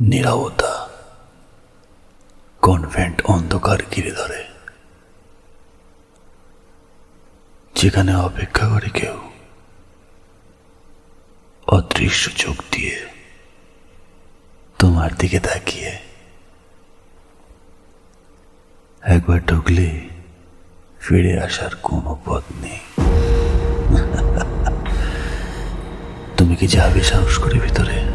নীরবতা। কনভেন্ট অন্ধকার ঘিরে ধরে। যেখানে অপেক্ষা করে কেউ অদৃশ্য চোখ দিয়ে তোমার দিকে তাকিয়ে। একবার ঢুকলে ফিরে আসার কোনো পথ নেই। তুমি কি যাবে সাহস করে ভিতরে?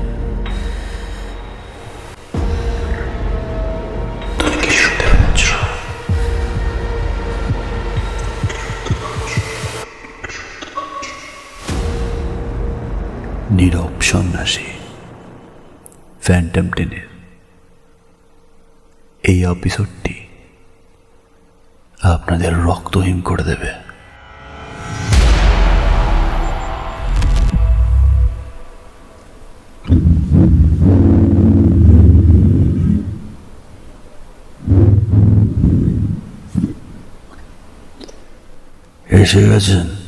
নীরব সন্ন্যাসী। ফ্যান্টম টেনের এই এপিসোডটি আপনাদের রক্তহীন করে দেবে। এসে গেছেন।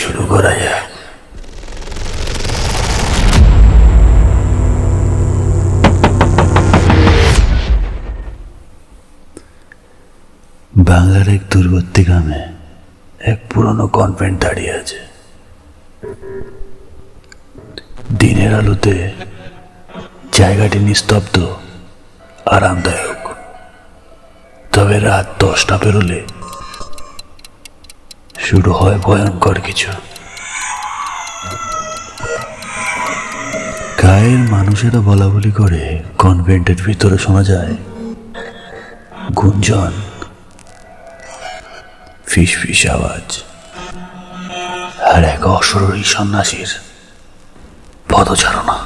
শুরু করা যাক বাংলার এক দূরবর্তী গ্রামে এক পুরনো কনভেন্ট দাঁড়িয়ে আছে। দিনের আলোতে জায়গাটি নিস্তব্ধ, আরামদায়ক। তবে রাত দশটা পেরোলে শুরু হয় ভয়ঙ্কর কিছু। গায়ের মানুষেরা বলা বলি করে কনভেন্টের ভিতরে শোনা যায়, গুঞ্জন ফিস ফিস আওয়াজ, আর এক অশরীরী সন্ন্যাসীর পদচারণা।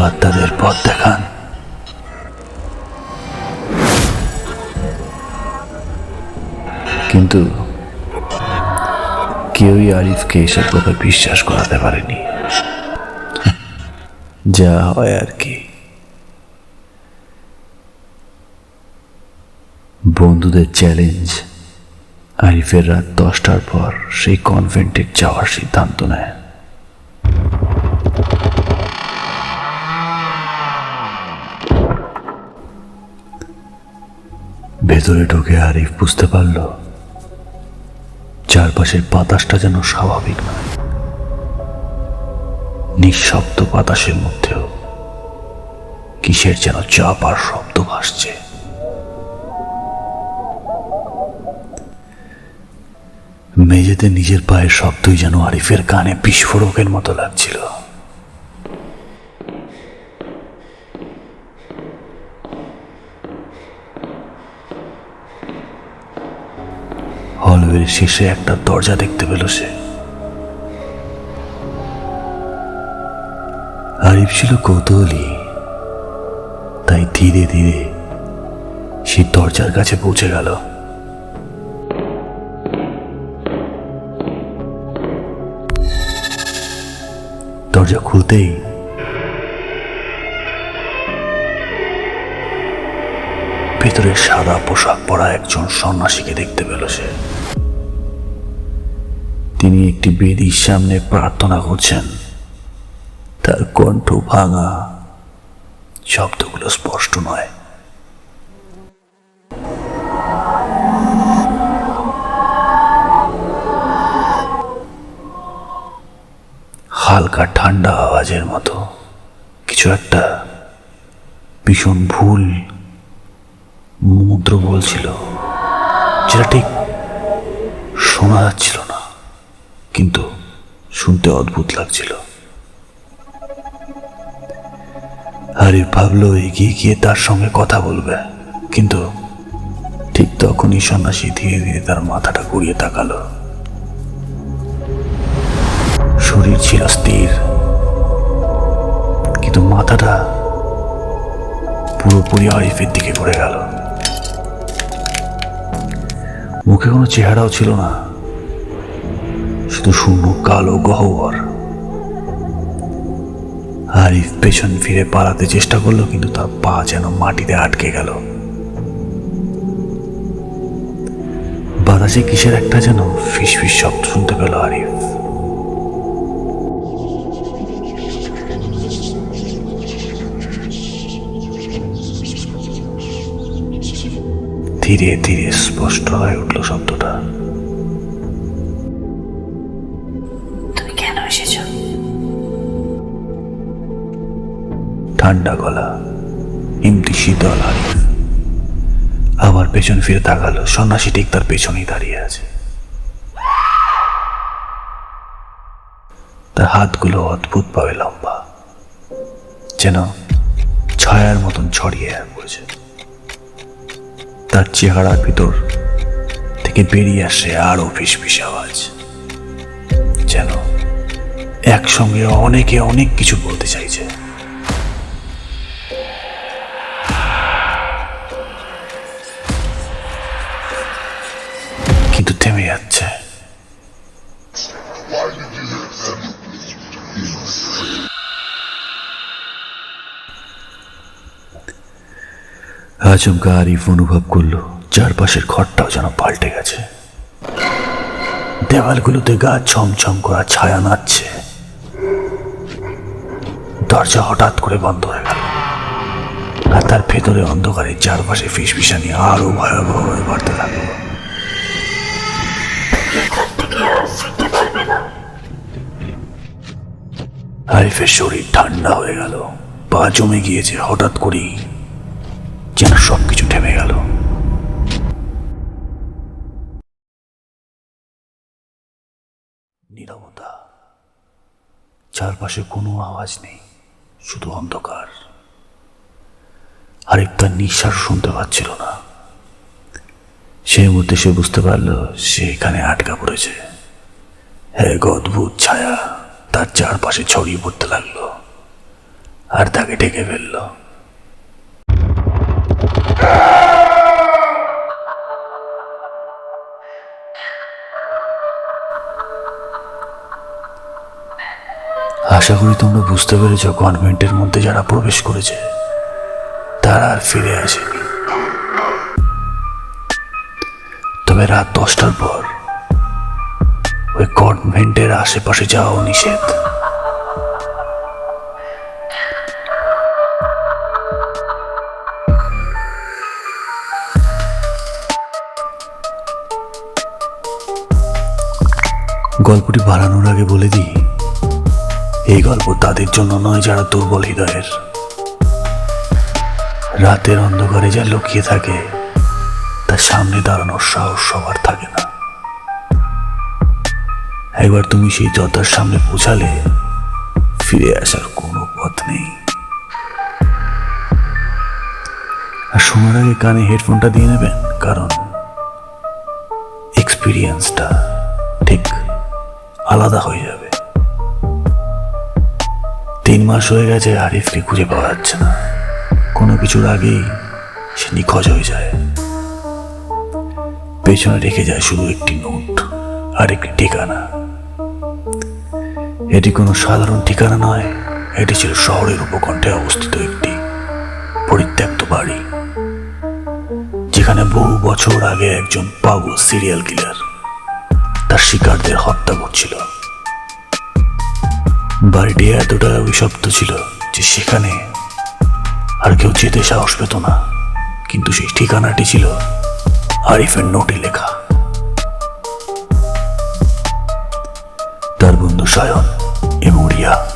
আত্মাদের পথ দেখান। কিন্তু কেউই আরিফকে এসব কথা বিশ্বাস করাতে পারেনি। যা হয় আর কি। বন্ধুদের চ্যালেঞ্জ আরিফের রাত দশটার পর সেই কনভেন্টে যাওয়ার সিদ্ধান্ত নেয়। ভেতরে ঢুকে আরিফ বুঝতে পারল, চারপাশের বাতাসটা যেন স্বাভাবিক নয়। নিঃশব্দ বাতাসের মধ্যেও কিসের যেন চাপ আর শব্দ ভাসছে। মেঝেতে নিজের পায়ের শব্দই যেন আরিফের কানে বিস্ফোরকের মতো লাগছিল। হলওয়ের শেষে একটা দরজা দেখতে পেল সে। আরিফ ছিল কৌতূহলী। তাই ধীরে ধীরে সেই দরজার কাছে পৌঁছে গেল। দরজা খুলতেই ভেতরে সাদা পোশাক পরা একজন সন্ন্যাসীকে দেখতে পেল সে। তিনি একটি বেদির সামনে প্রার্থনা করছেন। তার কণ্ঠ ভাঙা, শব্দগুলো স্পষ্ট নয়। হালকা ঠান্ডা আওয়াজের মতো কিছু একটা ভীষণ ভুল মন্ত্র বলছিল, যেটা ঠিক শোনা যাচ্ছিল না, কিন্তু শুনতে অদ্ভুত লাগছিল। আরিফ ভাবলো এগিয়ে গিয়ে তার সঙ্গে কথা বলবে, কিন্তু ঠিক তখনই সন্ন্যাসী ধীরে ধীরে তার মাথাটা ঘুরিয়ে তাকালো। শরীর ছিল স্থির, কিন্তু মাথাটা পুরোপুরি আরিফের দিকে ঘুরে গেল। মুখে কোনো চেহারাও ছিল না। শুধু শূন্য কালো গহ্বর। আরিফ পেছন ফিরে পালাতে চেষ্টা করল, কিন্তু তার পা যেন মাটিতে আটকে গেল। বাতাসে কিসের একটা যেন ফিস ফিস শব্দ শুনতে পেল আরিফ। ধীরে ধীরে স্পষ্ট হয়ে উঠল শব্দটা। তুমি কেন এসেছ? ঠান্ডা গলা ইমতি শীতল আরিফ আবার পেছন ফিরে তাকালো সন্ন্যাসী ঠিক তার পেছনেই দাঁড়িয়ে আছে। তার হাতগুলো অদ্ভুতভাবে লম্বা যেন ছায়ার মতন ছড়িয়ে পড়েছে। তার চেহারার ভিতর থেকে বেরিয়ে আসে আরও ফিসফিস আওয়াজ। যেন একসঙ্গে অনেকে অনেক কিছু বলতে চাইছে। কিন্তু থেমে যাচ্ছে। আচমকা আরিফ অনুভব করল, চারপাশের ঘরটাও যেন পাল্টে গেছে। দেওয়ালগুলোতে গা ছমছম করা ছায়া নাচছে। দরজা হঠাৎ করে বন্ধ হয়ে গেল। আর তার ভেতরে অন্ধকারে চারপাশে ফিসফিসানি আরও ভয়াবহ হয়ে বাড়তে লাগল। আরিফের শরীর ঠান্ডা হয়ে গেল। পা জমে গিয়েছে, হঠাৎ করেই যেন সবকিছু থেমে গেল। নীরবতা, চারপাশে কোনো আওয়াজ নেই, শুধু অন্ধকার। আরিফ তার নিঃশ্বাস শুনতে পাচ্ছিল না। সেই মুহূর্তে সে বুঝতে পারল সে এখানে আটকা পড়েছে। এক অদ্ভুত ছায়া তার চারপাশে ছড়িয়ে পড়তে লাগল আর তাকে ঢেকে ফেলল। আশা করি তোমরা বুঝতে পেরেছ কনভেন্টের মধ্যে যারা প্রবেশ করেছে, তারা আর ফিরে আসেনি। তবে রাত দশটার পর, ওই কনভেন্টের আশেপাশে যাওয়াও নিষেধ। গল্পটি বাড়ানোর আগে বলে দিই এই গল্প তাদের জন্য নয় যারা দুর্বল হৃদয়ের। রাতের অন্ধকারে যা লুকিয়ে থাকে, তার সামনে দাঁড়ানোর সাহস সবার থাকে না। একবার তুমি সেই জতার সামনে পৌঁছালে, ফিরে আসার কোনো পথ নেই। আর শোনার আগে কানে হেডফোনটা দিয়ে নেবেন, কারণ এক্সপিরিয়েন্সটা ঠিক আলাদা হয়ে যাবে। মাস হয়ে গেছে, আরিফকে খুঁজে পাওয়া যাচ্ছে না। কোনো কিছুর আগেই সে নিখোঁজ হয়ে যায়। পেছনে রেখে যায় শুধু একটি নোট আর একটি ঠিকানা। এটি কোনো সাধারণ ঠিকানা নয়, এটি ছিল শহরের উপকণ্ঠে অবস্থিত একটি পরিত্যক্ত বাড়ি, যেখানে বহু বছর আগে একজন পাগল সিরিয়াল কিলার তার শিকারদের হত্যা করছিল। বাড়িটি এতটা অভিশপ্ত ছিল যে সেখানে আর কেউ যেতে সাহস পেত না। কিন্তু সেই ঠিকানাটি ছিল আরিফের নোটে লেখা। তার বন্ধু সায়ন এবং রিয়া।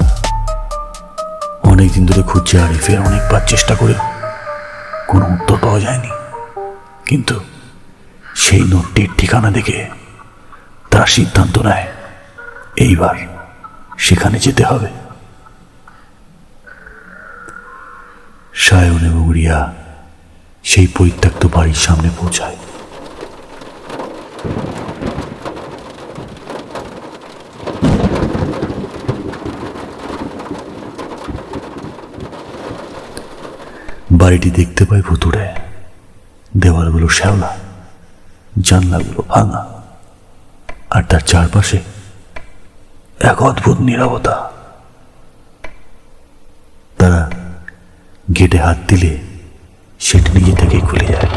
অনেকদিন ধরে খুঁজছে আরিফের, অনেকবার চেষ্টা করে কোনো উত্তর পাওয়া যায়নি। কিন্তু সেই নোটটির ঠিকানা দেখে তারা সিদ্ধান্ত নেয়, এইবার সেখানে যেতে হবে। সায়ন এবং রিয়া সেই পরিত্যক্ত বাড়ির সামনে পৌঁছায়। বাড়িটি দেখতে পাই ভুতুড়ে। দেওয়ালগুলো শ্যাওলা, জানলাগুলো ভাঙা, আর তার চারপাশে এক অদ্ভুত নিরবতা। তারা গেটে হাত দিলে সেটি নিজে থেকেই খুলে যায়।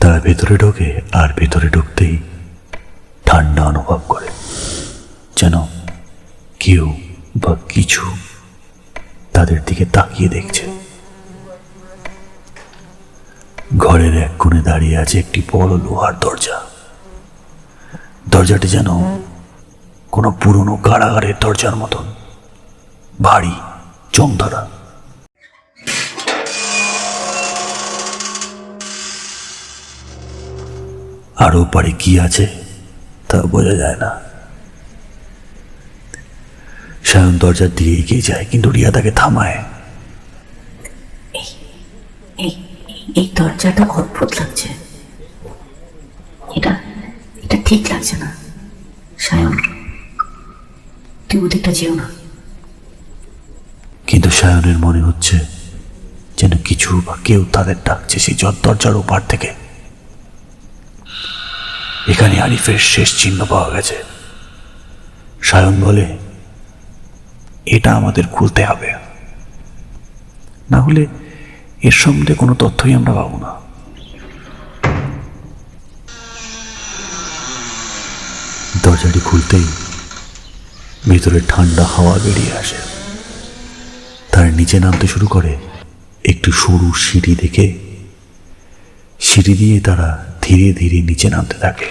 তারা ভেতরে ঢোকে আর ভেতরে ঢুকতেই ঠান্ডা অনুভব করে, যেন কেউ বা কিছু তাদের দিকে তাকিয়ে দেখছে। ঘরের এক কোণে দাঁড়িয়ে আছে একটি বড় লোহার দরজা। দরজাটি যেন কোনো পুরনো কারাগারের দরজার মতন। ভারী চোখ ধরা আরও পারে কি আছে তা বোঝা যায় না। সায়ন দরজার দিকে এগিয়ে যায়, কিন্তু রিয়া তাকে থামায়। এই দরজাটা অদ্ভুত লাগছে। এটা ঠিক লাগছে না। সায়ন তুই ওদিকটা যেও না। কিন্তু সায়নের মনে হচ্ছে যেন কিছু বা কেউ তাদের ডাকছে সেই দরজার ওপার থেকে। এখানে আরিফের শেষ চিহ্ন পাওয়া গেছে। সায়ন বলে, এটা আমাদের খুলতে হবে। না হলে এর সম্বন্ধে কোনো তথ্যই আমরা পাবো না। দরজাটি খুলতেই ভিতরে ঠান্ডা হাওয়া বেরিয়ে আসে। তার নিচে নামতে শুরু করে। একটু সরু সিঁড়ি দেখে সিঁড়ি দিয়ে তারা ধীরে ধীরে নিচে নামতে থাকে।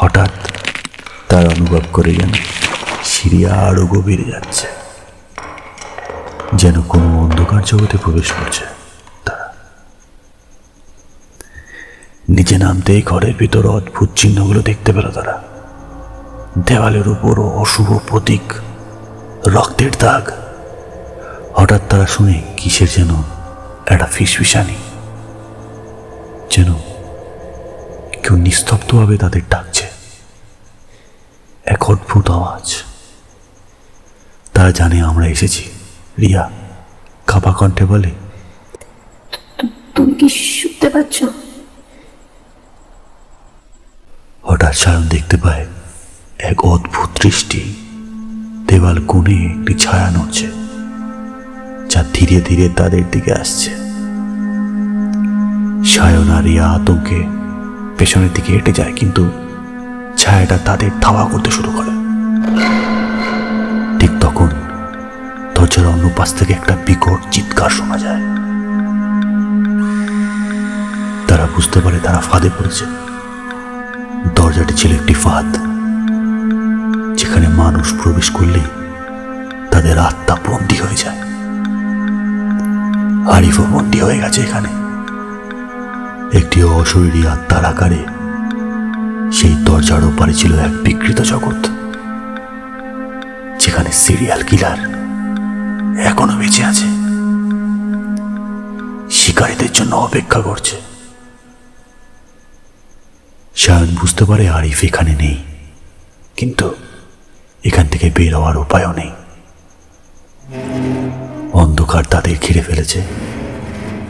হঠাৎ তার অনুভব করে যেন সিঁড়ি আরও গভীরে যাচ্ছে, যেন কোনো অন্ধকার জগতে প্রবেশ করছে। নিচে নামতেই ঘরের ভিতর অদ্ভুত চিহ্নগুলো দেখতে পেল তারা। দেওয়ালের উপরও অশুভ প্রতীক, রক্তের দাগ। হঠাৎ তারা শুনে কিসের যেন একটা ফিসফিসানি, যেন কেউ নিস্তব্ধভাবে তাদের ডাকছে। এক অদ্ভুত আওয়াজ। তারা জানে আমরা এসেছি। রিয়া কাপা কণ্ঠে বলে তুমি কি শুনতে পাচ্ছ? হঠাৎ সায়ন দেখতে পায় এক অদ্ভুত দৃষ্টি দেওয়াল কোণে একটি ছায়া নড়ছে, যা ধীরে ধীরে তাদের দিকে আসছে। সায়ন আর রিয়া আতঙ্কে পেছনের দিকে হেঁটে যায়, কিন্তু ছায়াটা তাদের ধাওয়া করতে শুরু করে। ঠিক তখন দরজার অন্য পাশ থেকে একটা বিকট চিৎকার শোনা যায়। তারা বুঝতে পারে তারা ফাঁদে পড়েছে। দরজাটি ছিল একটি ফাঁদ, যেখানে মানুষ প্রবেশ করলেই তাদের আত্মা বন্দী হয়ে যায়। আরিফও বন্দী হয়ে গেছে এখানে। একটি অশরীরী আত্মার আকারে সেই দরজার ওপারে ছিল এক বিকৃত জগৎ, যেখানে সিরিয়াল কিলার এখনও বেঁচে আছে। শিকারীদের জন্য অপেক্ষা করছে। শায়ন বুঝতে পারে আরিফ এখানে নেই। কিন্তু এখান থেকে বের হওয়ার উপায়ও নেই। অন্ধকার তাদের ঘিরে ফেলেছে।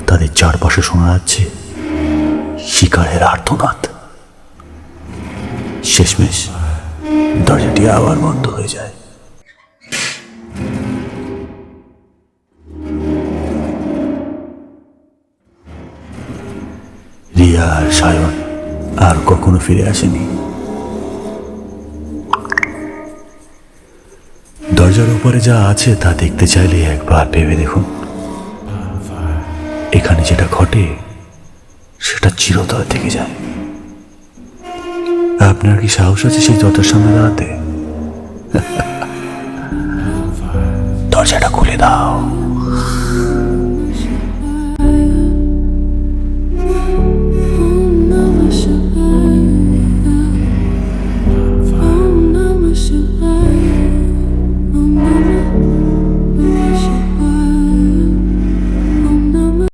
তাদের চারপাশে শোনা যাচ্ছে শিকারের আর্তনাদ। শেষমেশ দরজাটি আবার বন্ধ হয়ে যায়। রিয়া আর সায়ন আর কখনো ফিরে আসেনি। দরজার উপরে যা আছে তা দেখতে চাইলে একবার ভেবে দেখুন। এখানে যেটা ঘটে, সেটা চিরতর থেকে যায়। আপনার কি সাহস আছে সেই দরজার সামনে দাঁড়াতে? দরজাটা খুলে দাও।